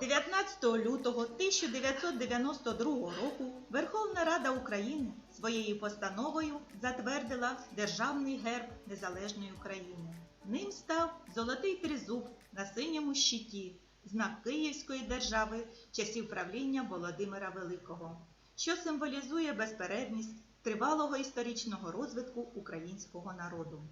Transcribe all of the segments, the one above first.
19 лютого 1992 року Верховна Рада України своєю постановою затвердила Державний герб Незалежної України. Ним став золотий тризуб на синьому щиті, знак Київської держави часів правління Володимира Великого, що символізує безперервність тривалого історичного розвитку українського народу.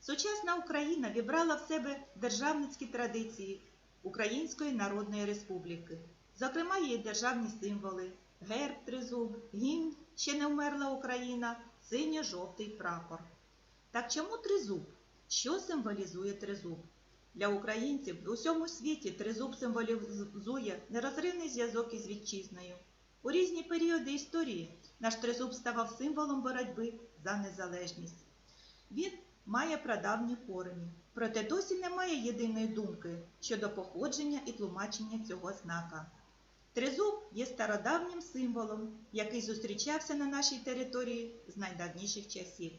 Сучасна Україна вібрала в себе державницькі традиції Української Народної Республіки, зокрема її державні символи, герб, тризуб, гімн, ще не вмерла Україна, синьо-жовтий прапор. Так чому тризуб? Що символізує тризуб? Для українців в усьому світі тризуб символізує нерозривний зв'язок із вітчизною. У різні періоди історії наш тризуб ставав символом боротьби за незалежність. Він має прадавні корені, проте досі немає єдиної думки щодо походження і тлумачення цього знака. Тризуб є стародавнім символом, який зустрічався на нашій території з найдавніших часів.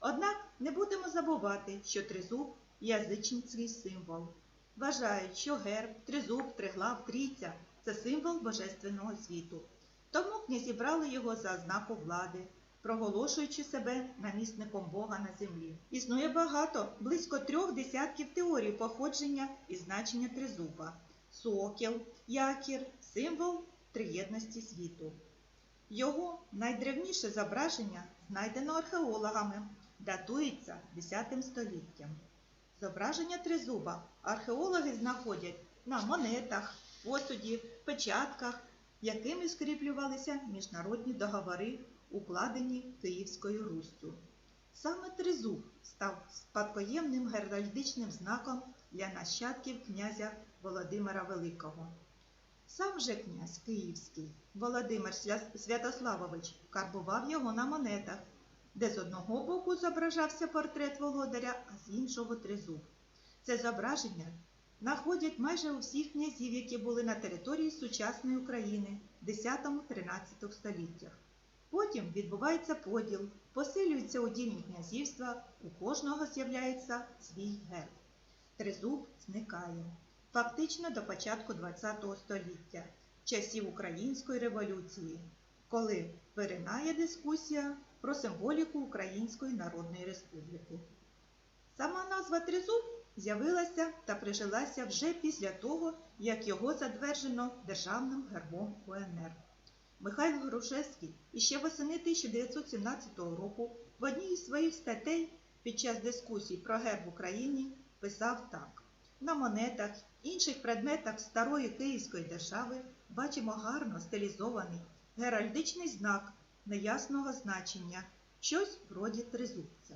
Однак не будемо забувати, що тризуб язичницький символ. Вважають, що герб, тризуб, триглав, трійця це символ божественного світу. Тому князі брали його за ознаку влади, проголошуючи себе намісником Бога на землі. Існує багато, близько трьох десятків теорій походження і значення тризуба. Сокіл, якір, символ триєдності світу. Його найдревніше зображення знайдено археологами, датується X століттям. Зображення тризуба археологи знаходять на монетах, посуді, печатках, якими скріплювалися міжнародні договори, укладені Київською Руссю. Саме тризуб став спадкоємним геральдичним знаком для нащадків князя Володимира Великого. Сам же князь Київський Володимир Святославович карбував його на монетах, де з одного боку зображався портрет володаря, а з іншого тризуб. Це зображення знаходять майже у всіх князів, які були на території сучасної України 10-13 століттях. Потім відбувається поділ, посилюються удільні князівства, у кожного з'являється свій герб. Тризуб зникає. Фактично до початку ХХ століття, часів Української революції, коли виринає дискусія про символіку Української Народної Республіки. Сама назва Тризуб з'явилася та прижилася вже після того, як його затверджено Державним гербом УНР. Михайло Грушевський іще восени 1917 року в одній із своїх статей під час дискусій про герб в Україні писав так: на монетах, інших предметах старої Київської держави бачимо гарно стилізований геральдичний знак неясного значення, щось вроді тризубця.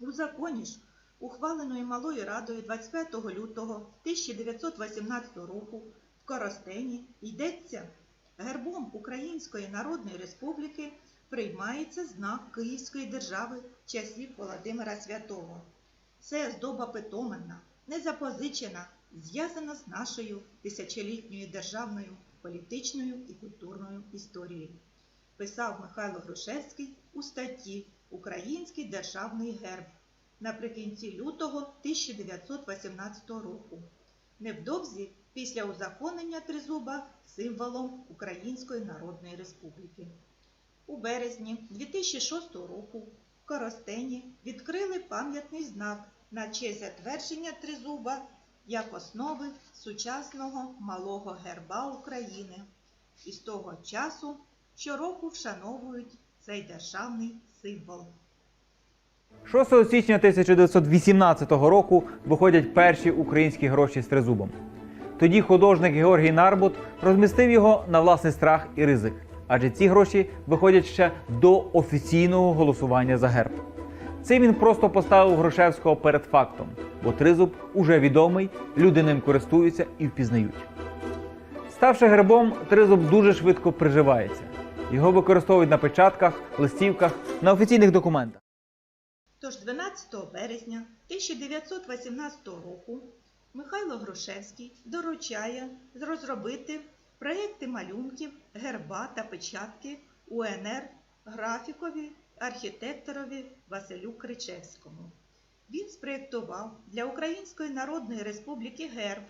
У законі ж, ухваленої Малою Радою 25 лютого 1918 року в Коростені йдеться гербом Української Народної Республіки приймається знак Київської держави часів Володимира Святого. Це здоба питоменна, незапозичена, зв'язана з нашою тисячолітньою державною, політичною і культурною історією. Писав Михайло Грушевський у статті Український державний герб наприкінці лютого 1918 року. Невдовзі після узаконення тризуба символом Української Народної Республіки. У березні 2006 року в Коростені відкрили пам'ятний знак на честь затвердження тризуба як основи сучасного малого герба України. І з того часу щороку вшановують цей державний символ. 6 січня 1918 року виходять перші українські гроші з тризубом. Тоді художник Георгій Нарбут розмістив його на власний страх і ризик, адже ці гроші виходять ще до офіційного голосування за герб. Це він просто поставив Грушевського перед фактом, бо тризуб уже відомий, люди ним користуються і впізнають. Ставши гербом, тризуб дуже швидко приживається. Його використовують на печатках, листівках, на офіційних документах. Тож 12 березня 1918 року Михайло Грушевський доручає розробити проєкти малюнків, герба та печатки УНР графікові архітекторові Василю Кричевському. Він спроєктував для Української Народної Республіки герб,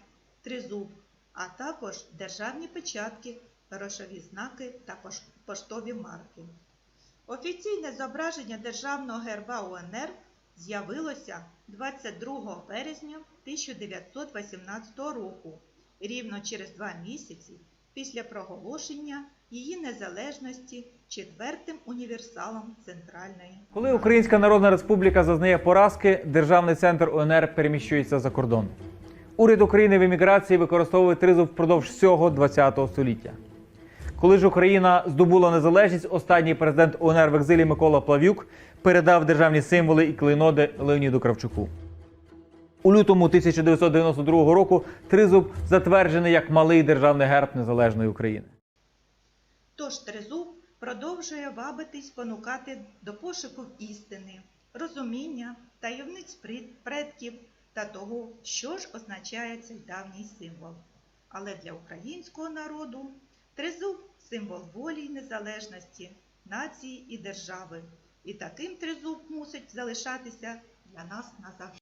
тризуб, а також державні печатки, грошові знаки та поштові марки. Офіційне зображення державного герба УНР з'явилося 22 березня 1918 року, рівно через два місяці після проголошення її незалежності четвертим універсалом Центральної. Коли Українська Народна Республіка зазнає поразки, державний центр УНР переміщується за кордон. Уряд України в еміграції використовує тризуб впродовж всього ХХ століття. Коли ж Україна здобула незалежність, останній президент УНР в екзилі Микола Плав'юк передав державні символи і клейноди Леоніду Кравчуку. У лютому 1992 року тризуб затверджений як малий державний герб незалежної України. Тож тризуб продовжує вабити й спонукати до пошуку істини, розуміння, таємниць предків та того, що ж означає цей давній символ. Але для українського народу тризуб символ волі й незалежності, нації і держави. І таким тризуб мусить залишатися для нас назавжди.